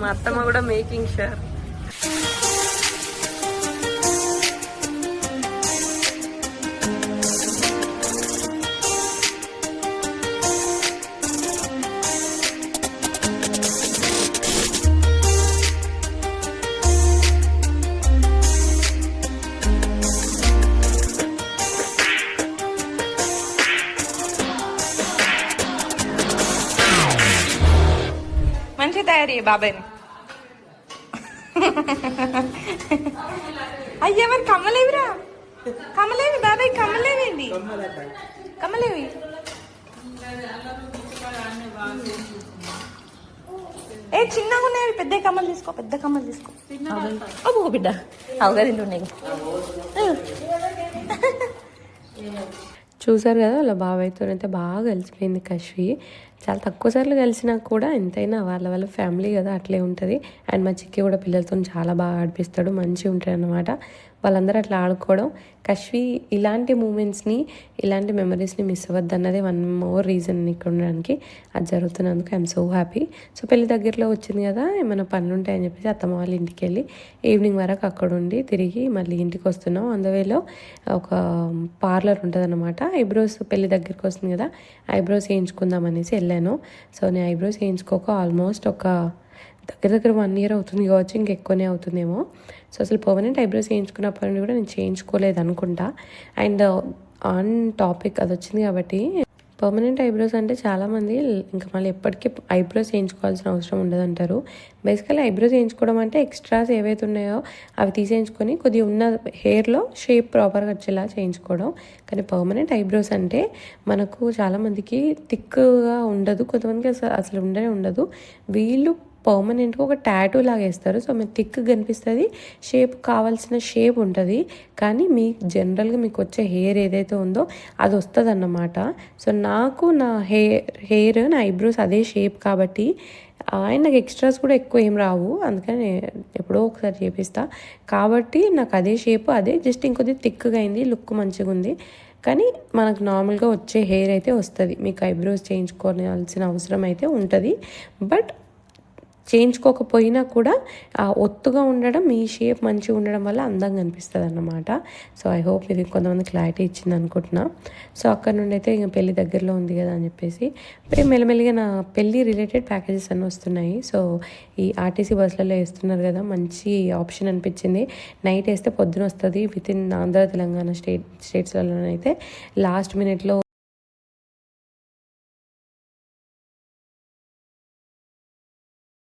మా అత్తమ్మ కూడా మేకింగ్ షూర్ మంచి తయారీ బాబాయ్ని అయ్యా మరి కమ్మలేవిరా? కమ్మలేవి బాబాయ్ కమ్మలేవేంది? కమ్మలేవి. ఏ చిన్నగా ఉన్నాయి? పెద్ద కమ్మలు తీసుకో పెద్ద కమ్మలు తీసుకో. అబ్బో బిడ్డ. అవుగా తింటున్నాయి చూసారు కదా వాళ్ళ బాబాయ్తో అయితే బాగా కలిసిపోయింది కశ్వి. చాలా తక్కువ సార్లు కలిసినా కూడా ఎంతైనా వాళ్ళ వాళ్ళ ఫ్యామిలీ కదా అట్లే ఉంటుంది. అండ్ మా చిక్కి కూడా పిల్లలతో చాలా బాగా ఆడిపిస్తాడు మంచిగా ఉంటాడు అనమాట వాళ్ళందరూ అట్లా ఆడుకోవడం. కశ్వి ఇలాంటి మూమెంట్స్ని ఇలాంటి మెమరీస్ని మిస్ అవ్వద్దు అన్నది వన్ మోర్ రీజన్ ఇక్కడ ఉండడానికి అది జరుగుతున్నందుకు ఐఎమ్ సో హ్యాపీ సో పెళ్ళి దగ్గరలో వచ్చింది కదా ఏమైనా పనులు ఉంటాయని చెప్పేసి అత్తమ్మ వాళ్ళ ఇంటికి వెళ్ళి ఈవినింగ్ వరకు అక్కడ ఉండి తిరిగి మళ్ళీ ఇంటికి వస్తున్నాం. అందువేలో ఒక పార్లర్ ఉంటుంది అనమాట ఐబ్రోస్ పెళ్ళి దగ్గరికి వస్తుంది కదా ఐబ్రోస్ వేయించుకుందాం అనేసి వెళ్ళాను. సో నేను ఐబ్రోస్ వేయించుకోక ఆల్మోస్ట్ ఒక దగ్గర దగ్గర వన్ ఇయర్ అవుతుంది కావచ్చు ఇంకెక్కువనే అవుతుందేమో. సో అసలు పర్మనెంట్ ఐబ్రోస్ చేయించుకున్నప్పటి నుండి కూడా నేను చేయించుకోలేదు అనుకుంటా. అండ్ ఆన్ టాపిక్ అది వచ్చింది కాబట్టి పర్మనెంట్ ఐబ్రోస్ అంటే చాలామంది ఇంకా మళ్ళీ ఎప్పటికీ ఐబ్రోస్ వేయించుకోవాల్సిన అవసరం ఉండదంటారు బేసికలీ ఐబ్రోస్ వేయించుకోవడం అంటే ఎక్స్ట్రాస్ ఏవైతే ఉన్నాయో అవి తీసేయించుకొని కొద్దిగా ఉన్న హెయిర్లో షేప్ ప్రాపర్గా వచ్చేలా చేయించుకోవడం. కానీ పర్మనెంట్ ఐబ్రోస్ అంటే మనకు చాలామందికి థిక్గా ఉండదు. కొంతమందికి అసలు అసలు ఉండనే ఉండదు. వీళ్ళు పర్మనెంట్గా ఒక టాటూ లాగా వేస్తారు. సో మీకు థిక్ కనిపిస్తుంది. షేప్ కావాల్సిన షేప్ ఉంటుంది. కానీ మీ జనరల్గా మీకు వచ్చే హెయిర్ ఏదైతే ఉందో అది వస్తుంది అన్నమాట సో నాకు నా హెయిర్ హెయిర్ నా ఐబ్రోస్ అదే షేప్ కాబట్టి ఆయన నాకు ఎక్స్ట్రాస్ కూడా ఎక్కువ ఏం రావు. అందుకని ఎప్పుడో ఒకసారి చేపిస్తా. కాబట్టి నాకు అదే షేప్ అదే జస్ట్ ఇంకొద్ది థిక్గా అయింది లుక్ మంచిగా ఉంది. కానీ మనకు నార్మల్గా వచ్చే హెయిర్ అయితే వస్తుంది. మీకు ఐబ్రోస్ చేయించుకోవాల్సిన అవసరం అయితే ఉంటుంది. బట్ చేయించుకోకపోయినా కూడా ఒత్తుగా ఉండడం మీ షేప్ మంచిగా ఉండడం వల్ల అందంగా అనిపిస్తుంది అన్నమాట సో ఐ హోప్ ఇది కొంతమంది క్లారిటీ ఇచ్చింది అనుకుంటున్నా. సో అక్కడ నుండి అయితే ఇంకా పెళ్ళి దగ్గరలో ఉంది కదా అని చెప్పేసి. మెల్లమెల్లిగా నా పెళ్ళి రిలేటెడ్ ప్యాకేజెస్ అన్నీ వస్తున్నాయి. సో ఈ ఆర్టీసీ బస్సులలో వేస్తున్నారు కదా మంచి ఆప్షన్ అనిపించింది. నైట్ వేస్తే పొద్దున వస్తుంది. With in Andhra Telangana state స్టేట్స్లలోనైతే లాస్ట్ మినిట్లో